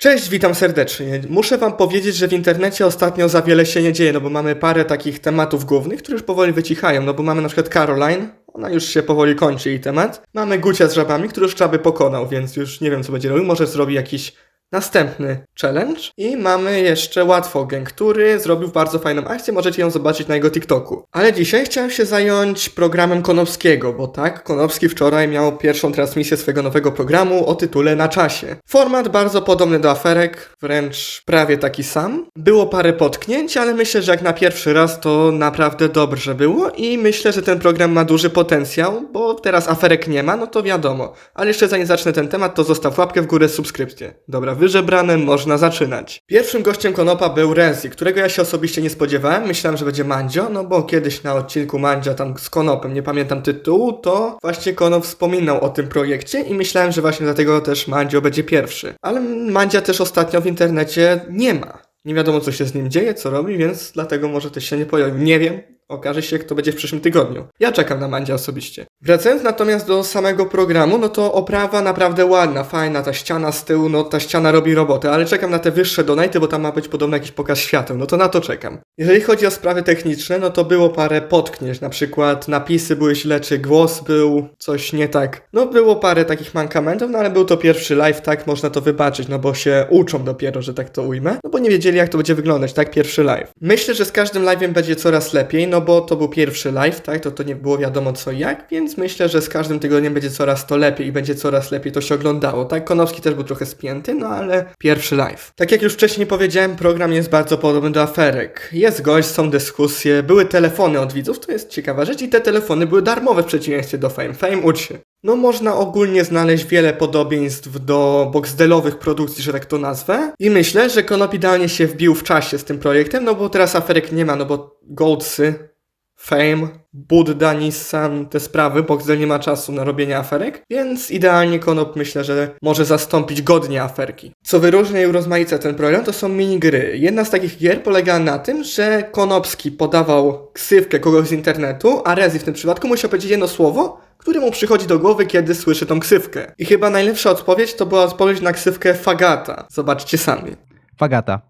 Cześć, witam serdecznie. Muszę wam powiedzieć, że w internecie ostatnio za wiele się nie dzieje, no bo mamy parę takich tematów głównych, które już powoli wycichają, no bo mamy na przykład Caroline, ona już się powoli kończy jej temat. Mamy Gucia z żabami, który już żaby pokonał, więc już nie wiem co będzie robił, może zrobi jakiś następny challenge. I mamy jeszcze Łatwogen, który zrobił bardzo fajną akcję, możecie ją zobaczyć na jego TikToku. Ale dzisiaj chciałem się zająć programem Konopskiego, bo tak, Konopski wczoraj miał pierwszą transmisję swojego nowego programu o tytule Na czasie. Format bardzo podobny do aferek, wręcz prawie taki sam. Było parę potknięć, ale myślę, że jak na pierwszy raz to naprawdę dobrze było i myślę, że ten program ma duży potencjał, bo teraz aferek nie ma, no to wiadomo. Ale jeszcze zanim zacznę ten temat, to zostaw łapkę w górę, subskrypcję. Dobra, wyżebrane, można zaczynać. Pierwszym gościem Konopa był Renzi, którego ja się osobiście nie spodziewałem. Myślałem, że będzie Mandzio, no bo kiedyś na odcinku Mandzia tam z Konopem, nie pamiętam tytułu, to właśnie Konop wspominał o tym projekcie i myślałem, że właśnie dlatego też Mandzio będzie pierwszy. Ale Mandzia też ostatnio w internecie nie ma. Nie wiadomo, co się z nim dzieje, co robi, więc dlatego może też się nie pojawił. Nie wiem. Okaże się, kto będzie w przyszłym tygodniu. Ja czekam na Mandzia osobiście. Wracając natomiast do samego programu, no to oprawa naprawdę ładna, fajna, ta ściana z tyłu, no ta ściana robi robotę, ale czekam na te wyższe donaty, bo tam ma być podobno jakiś pokaz świateł, no to na to czekam. Jeżeli chodzi o sprawy techniczne, no to było parę potknięć, na przykład napisy były źle, czy głos był coś nie tak. No było parę takich mankamentów, no ale był to pierwszy live, tak, można to wybaczyć, no bo się uczą dopiero, że tak to ujmę, no bo nie wiedzieli jak to będzie wyglądać, tak, pierwszy live. Myślę, że z każdym live'em będzie coraz lepiej, no bo to był pierwszy live, tak, to to nie było wiadomo co i jak, więc myślę, że z każdym tygodniem będzie coraz to lepiej i będzie coraz lepiej to się oglądało, tak, Konowski też był trochę spięty, no ale pierwszy live. Tak jak już wcześniej powiedziałem, program jest bardzo podobny do aferek. Jest gość, są dyskusje, były telefony od widzów, to jest ciekawa rzecz i te telefony były darmowe w przeciwieństwie do Fame. Fame ucz się. No można ogólnie znaleźć wiele podobieństw do boxdelowych produkcji, że tak to nazwę. I myślę, że Konop idealnie się wbił w czasie z tym projektem, no bo teraz aferek nie ma, no bo Goldsy, Fame, Budda, Nissan, te sprawy, Boxdel nie ma czasu na robienie aferek, więc idealnie Konop myślę, że może zastąpić godnie aferki. Co wyróżnia i urozmaica ten program, to są minigry. Jedna z takich gier polega na tym, że Konopski podawał ksywkę kogoś z internetu, a Rezi w tym przypadku musiał powiedzieć jedno słowo, które mu przychodzi do głowy, kiedy słyszy tą ksywkę. I chyba najlepsza odpowiedź to była odpowiedź na ksywkę Fagata. Zobaczcie sami. Fagata.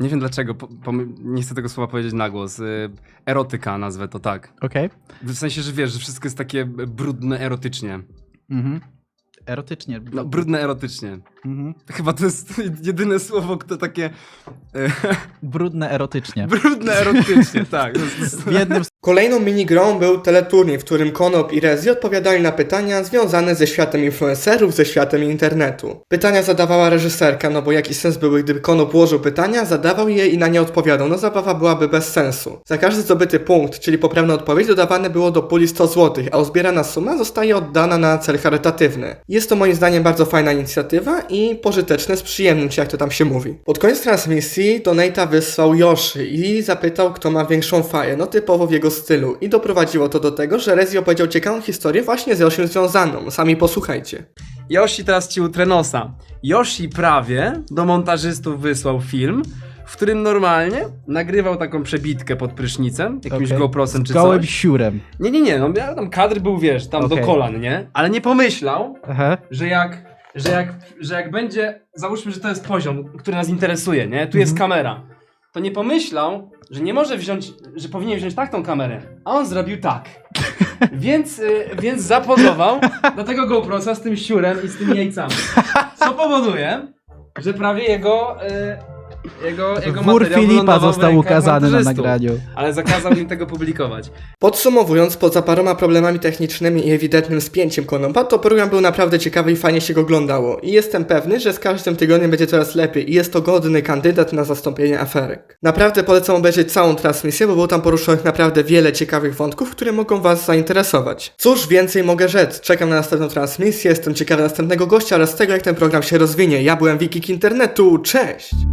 Nie wiem dlaczego, po, pomy- nie chcę tego słowa powiedzieć na głos. Y, erotyka nazwę to tak. Okej. W sensie, że wiesz, że wszystko jest takie brudne erotycznie. Mhm. Erotycznie. No, brudne erotycznie. Mhm. Chyba to jest jedyne słowo, które takie... e, Brudne erotycznie. brudne erotycznie, tak. W jednym. Kolejną minigrą był teleturniej, w którym Konop i Rezi odpowiadali na pytania związane ze światem influencerów, ze światem internetu. Pytania zadawała reżyserka, no bo jaki sens były, gdyby Konop ułożył pytania, zadawał je i na nie odpowiadał, no zabawa byłaby bez sensu. Za każdy zdobyty punkt, czyli poprawna odpowiedź, dodawane było do puli 100 zł, a uzbierana suma zostaje oddana na cel charytatywny. Jest to moim zdaniem bardzo fajna inicjatywa i pożyteczne z przyjemnym, jak to tam się mówi. Pod koniec transmisji Donata wysłał Yoshi i zapytał, kto ma większą faję, no typowo w jego stylu. I doprowadziło to do tego, że Rezi opowiedział ciekawą historię właśnie z Yoshim związaną. Sami posłuchajcie. Yoshi teraz ci utrę nosa. Yoshi prawie do montażystów wysłał film, w którym normalnie nagrywał taką przebitkę pod prysznicem, jakimś Okej. GoProsem czy Z gołym coś. siurem. Nie, nie, nie, no tam kadr był, wiesz, tam Okej. do kolan, nie? Ale nie pomyślał, Aha. że jak, że jak, że jak będzie, załóżmy, że to jest poziom, który nas interesuje, nie? Tu jest kamera. To nie pomyślał, że nie może wziąć, że powinien wziąć tak tą kamerę, a on zrobił tak. Więc, y, więc zapozował do tego GoProsa z tym siurem i z tymi jajcami. Co powoduje, że prawie jego, y, jego, jego Wór materiał Filipa wylądował w został rękach ukazany na montażystów. nagraniu. Ale zakazał im tego publikować. Podsumowując, poza paroma problemami technicznymi i ewidentnym spięciem Konopa, to program był naprawdę ciekawy i fajnie się go oglądało. I jestem pewny, że z każdym tygodniem będzie coraz lepiej i jest to godny kandydat na zastąpienie aferek. Naprawdę polecam obejrzeć całą transmisję, bo było tam poruszonych naprawdę wiele ciekawych wątków, które mogą Was zainteresować. Cóż więcej mogę rzec? Czekam na następną transmisję, jestem ciekawy następnego gościa oraz tego, jak ten program się rozwinie. Ja byłem Wikik Internetu, cześć!